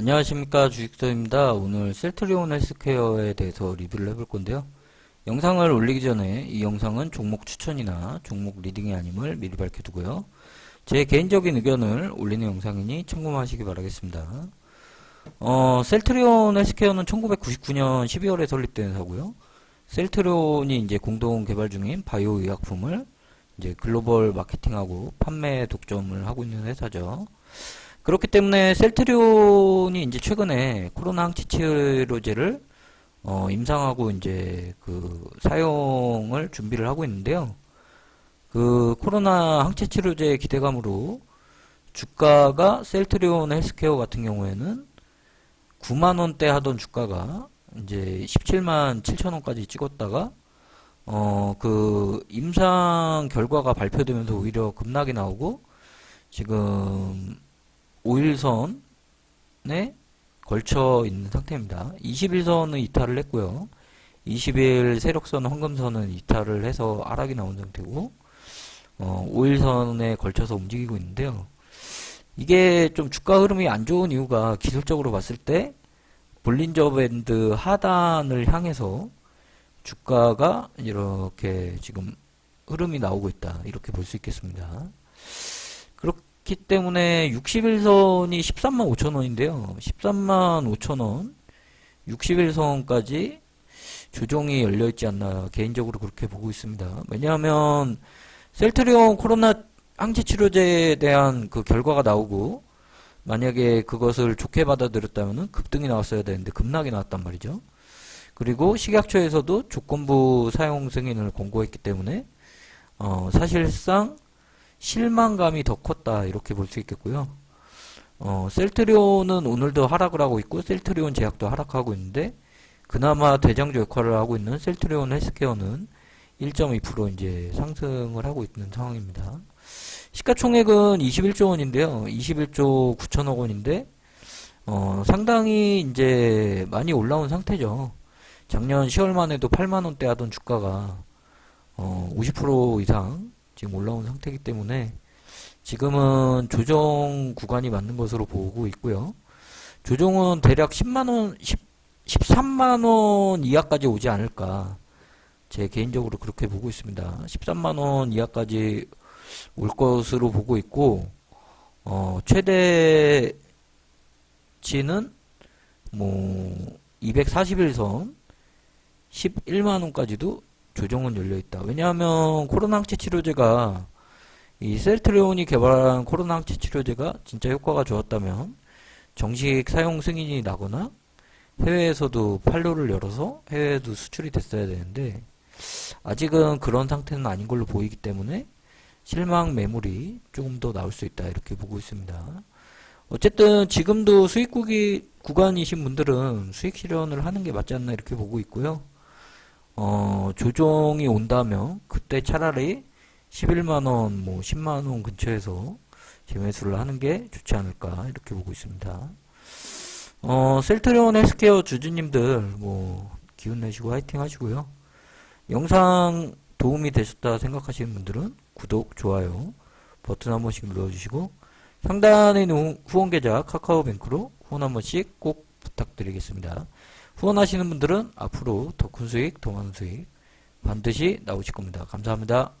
안녕하십니까 주식서입니다. 오늘 셀트리온 헬스케어에 대해서 리뷰를 해볼 건데요. 영상을 올리기 전에 이 영상은 종목 추천이나 종목 리딩이 아님을 미리 밝혀두고요. 제 개인적인 의견을 올리는 영상이니 참고하시기 바라겠습니다. 어, 셀트리온 헬스케어는 1999년 12월에 설립된 회사고요. 셀트리온이 이제 공동 개발 중인 바이오 의약품을 이제 글로벌 마케팅하고 판매 독점을 하고 있는 회사죠. 그렇기 때문에 셀트리온이 이제 최근에 코로나 항체 치료제를 어, 임상하고 이제 그 사용을 준비를 하고 있는데요. 그 코로나 항체 치료제 기대감으로 주가가 셀트리온 헬스케어 같은 경우에는 9만 원대 하던 주가가 이제 17만 7천 원까지 찍었다가 어 그 임상 결과가 발표되면서 오히려 급락이 나오고 지금 5일선에 걸쳐 있는 상태입니다. 21선은 이탈을 했고요. 20일 세력선 황금선은 이탈을 해서 하락이 나온 상태고 어, 5일선에 걸쳐서 움직이고 있는데요. 이게 좀 주가 흐름이 안 좋은 이유가 기술적으로 봤을 때 볼린저 밴드 하단을 향해서 주가가 이렇게 지금 흐름이 나오고 있다. 이렇게 볼 수 있겠습니다. 그렇 기 때문에 61선이 13만 5천 원인데요. 13만 5천 원, 61선까지 조정이 열려 있지 않나 개인적으로 그렇게 보고 있습니다. 왜냐하면 셀트리온 코로나 항체 치료제에 대한 그 결과가 나오고 만약에 그것을 좋게 받아들였다면 급등이 나왔어야 되는데 급락이 나왔단 말이죠. 그리고 식약처에서도 조건부 사용 승인을 공고했기 때문에 어, 사실상 실망감이 더 컸다 이렇게 볼 수 있겠고요. 어, 셀트리온은 오늘도 하락을 하고 있고 셀트리온 제약도 하락하고 있는데 그나마 대장주 역할을 하고 있는 셀트리온 헬스케어는 1.2% 이제 상승을 하고 있는 상황입니다. 시가총액은 21조 원인데요. 21조 9천억 원인데 어, 상당히 이제 많이 올라온 상태죠. 작년 10월만 해도 8만 원대 하던 주가가 어, 50% 이상 지금 올라온 상태이기 때문에 지금은 조정 구간이 맞는 것으로 보고 있고요. 조정은 대략 10만 원, 10, 13만 원 이하까지 오지 않을까. 제 개인적으로 그렇게 보고 있습니다. 13만 원 이하까지 올 것으로 보고 있고, 어, 최대치는 뭐 241선 11만 원까지도 조정은 열려 있다. 왜냐하면 코로나 항체 치료제가 이 셀트리온이 개발한 코로나 항체 치료제가 진짜 효과가 좋았다면 정식 사용 승인이 나거나 해외에서도 판로를 열어서 해외에도 수출이 됐어야 되는데 아직은 그런 상태는 아닌 걸로 보이기 때문에 실망 매물이 조금 더 나올 수 있다 이렇게 보고 있습니다. 어쨌든 지금도 수익 구기, 구간이신 분들은 수익 실현을 하는 게 맞지 않나 이렇게 보고 있고요. 어, 조정이 온다면 그때 차라리 11만원, 뭐 10만원 근처에서 재매수를 하는 게 좋지 않을까 이렇게 보고 있습니다. 어, 셀트리온 헬스케어 주주님들 뭐 기운 내시고 화이팅 하시고요. 영상 도움이 되셨다 생각하시는 분들은 구독, 좋아요 버튼 한 번씩 눌러주시고 상단에 있는 후원 계좌 카카오뱅크로 후원 한 번씩 꼭 부탁드리겠습니다. 후원하시는 분들은 앞으로 더큰 수익, 더 많은 수익 반드시 나오실 겁니다. 감사합니다.